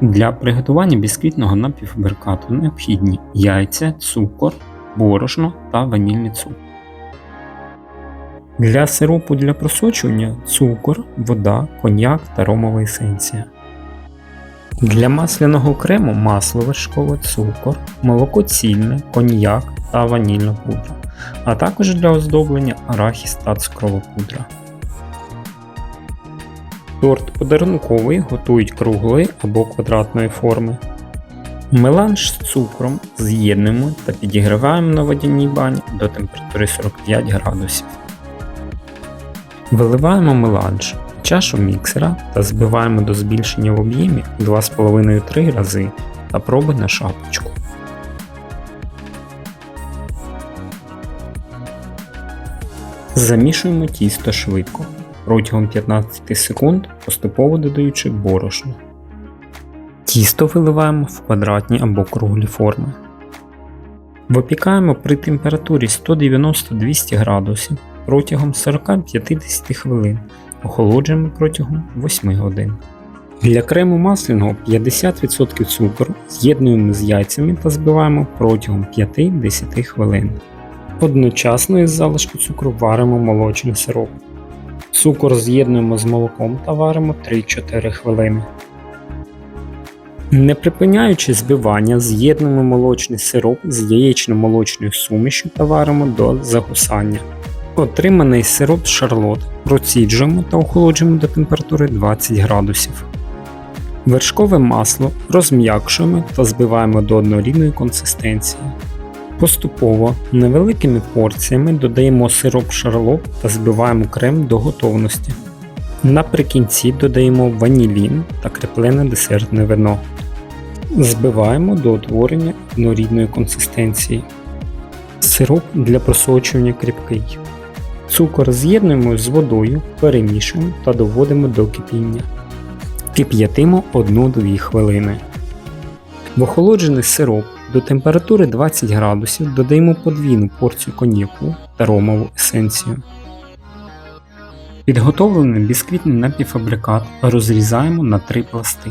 Для приготування бісквітного напівфабрикату необхідні яйця, цукор, борошно та ванільний цукор. Для сиропу для просочування цукор, вода, коньяк та ромова есенція. Для масляного крему масло вершкове, цукор, молоко цільне, коньяк та ванільна пудра, а також для оздоблення арахіс та цукрова пудра. Торт подарунковий готують круглої або квадратної форми. Меланж з цукром з'єднуємо та підігріваємо на водяній бані до температури 45 градусів. Виливаємо меланж в чашу міксера та збиваємо до збільшення в об'ємі 2,5-3 рази та проби на шапочку. Замішуємо тісто швидко протягом 15 секунд, поступово додаючи борошно. Тісто виливаємо в квадратні або круглі форми. Випікаємо при температурі 190-200 градусів протягом 40-50 хвилин, охолоджуємо протягом 8 годин. Для крему масляного 50% цукру з'єднуємо з яйцями та збиваємо протягом 5-10 хвилин. Одночасно із залишку цукру варимо молочний сироп. Цукор з'єднуємо з молоком та варимо 3-4 хвилини. Не припиняючи збивання, з'єднуємо молочний сироп з яєчно-молочною сумішю та варимо до загусання. Отриманий сироп шарлот проціджуємо та охолоджуємо до температури 20 градусів. Вершкове масло розм'якшуємо та збиваємо до однорідної консистенції. Поступово невеликими порціями додаємо сироп шарлот та збиваємо крем до готовності. Наприкінці додаємо ванілін та креплене десертне вино. Збиваємо до утворення однорідної консистенції. Сироп для просочування кріпкий. Цукор з'єднуємо з водою, перемішуємо та доводимо до кипіння. Кип'ятимо 1-2 хвилини. В охолоджений сироп до температури 20 градусів додаємо подвійну порцію коньяку та ромову есенцію. Підготовлений бісквітний напівфабрикат розрізаємо на три пласти.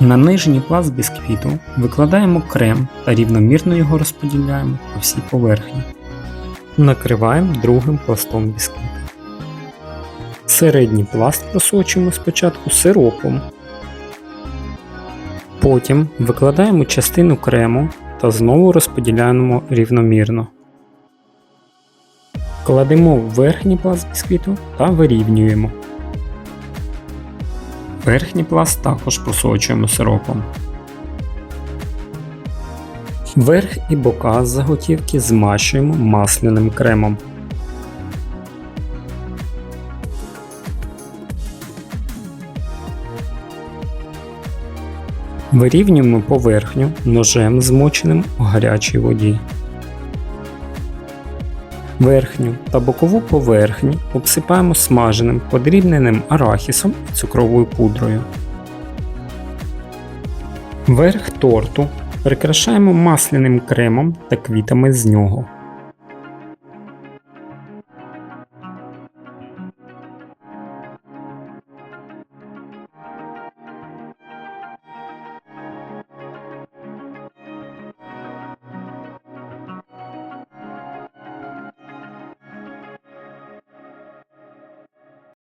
На нижній пласт бісквіту викладаємо крем та рівномірно його розподіляємо по всій поверхні. Накриваємо другим пластом бісквіту. Середній пласт просочуємо спочатку сиропом. Потім викладаємо частину крему та знову розподіляємо рівномірно. Кладемо верхній пласт бісквіту та вирівнюємо. Верхній пласт також просочуємо сиропом. Верх і бока з заготівки змащуємо масляним кремом. Вирівнюємо поверхню ножем змоченим у гарячій воді. Верхню та бокову поверхні обсипаємо смаженим подрібненим арахісом і цукровою пудрою. Верх торту прикрашаємо масляним кремом та квітами з нього.